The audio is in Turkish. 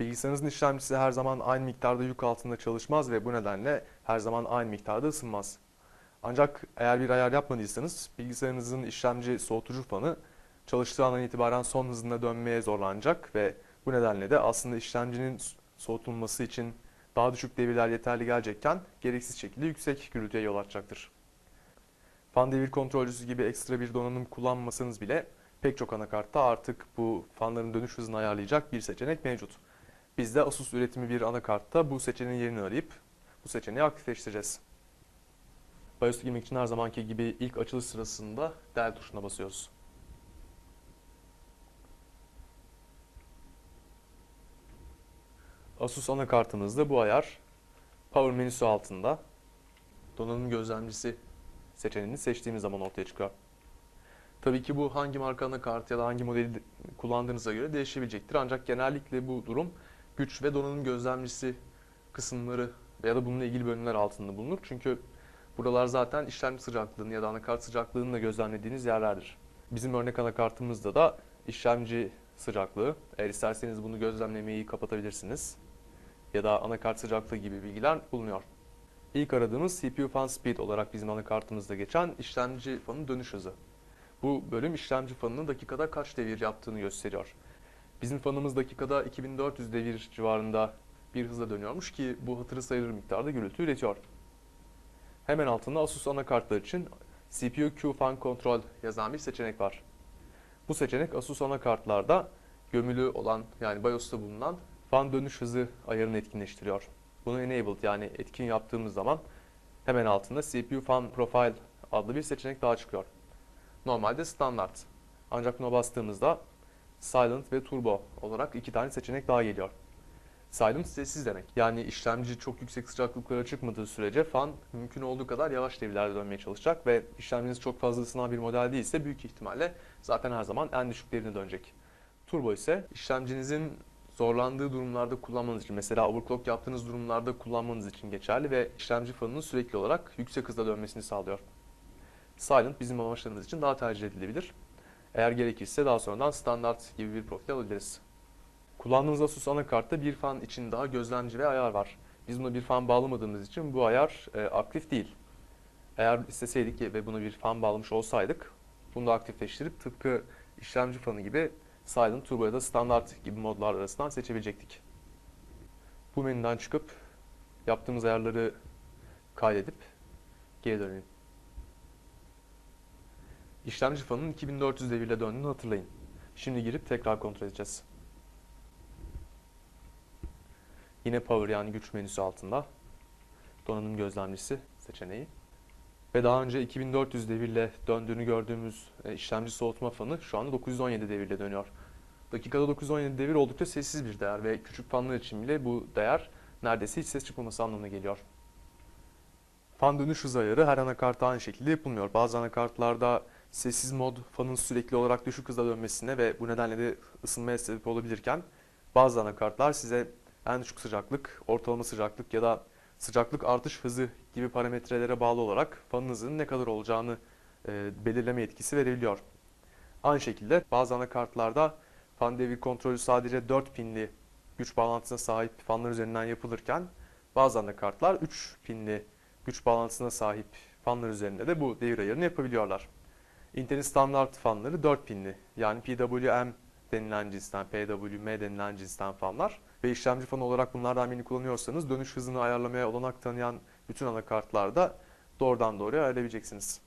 Bilgisayarınızın işlemcisi her zaman aynı miktarda yük altında çalışmaz ve bu nedenle her zaman aynı miktarda ısınmaz. Ancak eğer bir ayar yapmadıysanız bilgisayarınızın işlemci soğutucu fanı çalıştığı andan itibaren son hızında dönmeye zorlanacak ve bu nedenle de aslında işlemcinin soğutulması için daha düşük devirler yeterli gelecekken gereksiz şekilde yüksek gürültüye yol açacaktır. Fan devir kontrolcüsü gibi ekstra bir donanım kullanmasanız bile pek çok anakartta artık bu fanların dönüş hızını ayarlayacak bir seçenek mevcut. Biz de Asus üretimi bir anakartta bu seçeneğin yerini arayıp bu seçeneği aktifleştireceğiz. BIOS'a girmek için her zamanki gibi ilk açılış sırasında del tuşuna basıyoruz. Asus anakartımızda bu ayar Power menüsü altında donanım gözlemcisi seçeneğini seçtiğimiz zaman ortaya çıkıyor. Tabii ki bu hangi marka anakart ya da hangi modeli kullandığınıza göre değişebilecektir. Ancak genellikle bu durum güç ve donanım gözlemcisi kısımları ya da bununla ilgili bölümler altında bulunur. Çünkü buralar zaten işlemci sıcaklığını ya da anakart sıcaklığını da gözlemlediğiniz yerlerdir. Bizim örnek anakartımızda da işlemci sıcaklığı. Eğer isterseniz bunu gözlemlemeyi kapatabilirsiniz. Ya da anakart sıcaklığı gibi bilgiler bulunuyor. İlk aradığımız CPU fan speed olarak bizim anakartımızda geçen işlemci fanın dönüş hızı. Bu bölüm işlemci fanının dakikada kaç devir yaptığını gösteriyor. Bizim fanımız dakikada 2400 devir civarında bir hızla dönüyormuş ki bu hatırı sayılır miktarda gürültü üretiyor. Hemen altında Asus anakartlar için CPU Q Fan Control yazan bir seçenek var. Bu seçenek Asus anakartlarda gömülü olan yani BIOS'ta bulunan fan dönüş hızı ayarını etkinleştiriyor. Bunu enabled yani etkin yaptığımız zaman hemen altında CPU Fan Profile adlı bir seçenek daha çıkıyor. Normalde standart. Ancak buna bastığımızda Silent ve Turbo olarak iki tane seçenek daha geliyor. Silent sessiz demek. Yani işlemci çok yüksek sıcaklıklara çıkmadığı sürece fan mümkün olduğu kadar yavaş devirlerde dönmeye çalışacak ve işlemciniz çok fazla ısınan bir model değilse büyük ihtimalle zaten her zaman en düşük devirine dönecek. Turbo ise işlemcinizin zorlandığı durumlarda kullanmanız için mesela overclock yaptığınız durumlarda kullanmanız için geçerli ve işlemci fanının sürekli olarak yüksek hızda dönmesini sağlıyor. Silent bizim amaçlarımız için daha tercih edilebilir. Eğer gerekirse daha sonradan standart gibi bir profil alabiliriz. Kullandığımız Asus anakartta bir fan için daha gözlemci ve ayar var. Biz buna bir fan bağlamadığımız için bu ayar e, aktif değil. Eğer isteseydik ve buna bir fan bağlamış olsaydık bunu da aktifleştirip tıpkı işlemci fanı gibi Silent, Turbo ya da Standart gibi modlar arasından seçebilecektik. Bu menüden çıkıp yaptığımız ayarları kaydedip geri dönelim. İşlemci fanının 2400 devirle döndüğünü hatırlayın. Şimdi girip tekrar kontrol edeceğiz. Yine Power yani güç menüsü altında donanım gözlemcisi seçeneği. Ve daha önce 2400 devirle döndüğünü gördüğümüz e, işlemci soğutma fanı şu anda 917 devirle dönüyor. Dakikada 917 devir oldukça sessiz bir değer ve küçük fanlar için bile bu değer neredeyse hiç ses çıkmaması anlamına geliyor. Fan dönüş hızı ayarı her anakartta aynı şekilde yapılmıyor. Bazı anakartlarda sessiz mod fanın sürekli olarak düşük hızda dönmesine ve bu nedenle de ısınmaya sebep olabilirken bazı anakartlar size en düşük sıcaklık, ortalama sıcaklık ya da sıcaklık artış hızı gibi parametrelere bağlı olarak fanınızın ne kadar olacağını e, belirleme yetkisi verebiliyor. Aynı şekilde bazı anakartlarda fan devir kontrolü sadece 4 pinli güç bağlantısına sahip fanlar üzerinden yapılırken bazı anakartlar 3 pinli güç bağlantısına sahip fanlar üzerinde de bu devir ayarını yapabiliyorlar. Intel'in standart fanları 4 pinli yani PWM denilen cinsten, PWM denilen cinsten fanlar ve işlemci fanı olarak bunlardan birini kullanıyorsanız dönüş hızını ayarlamaya olanak tanıyan bütün anakartlarda doğrudan doğruya ayarlayabileceksiniz.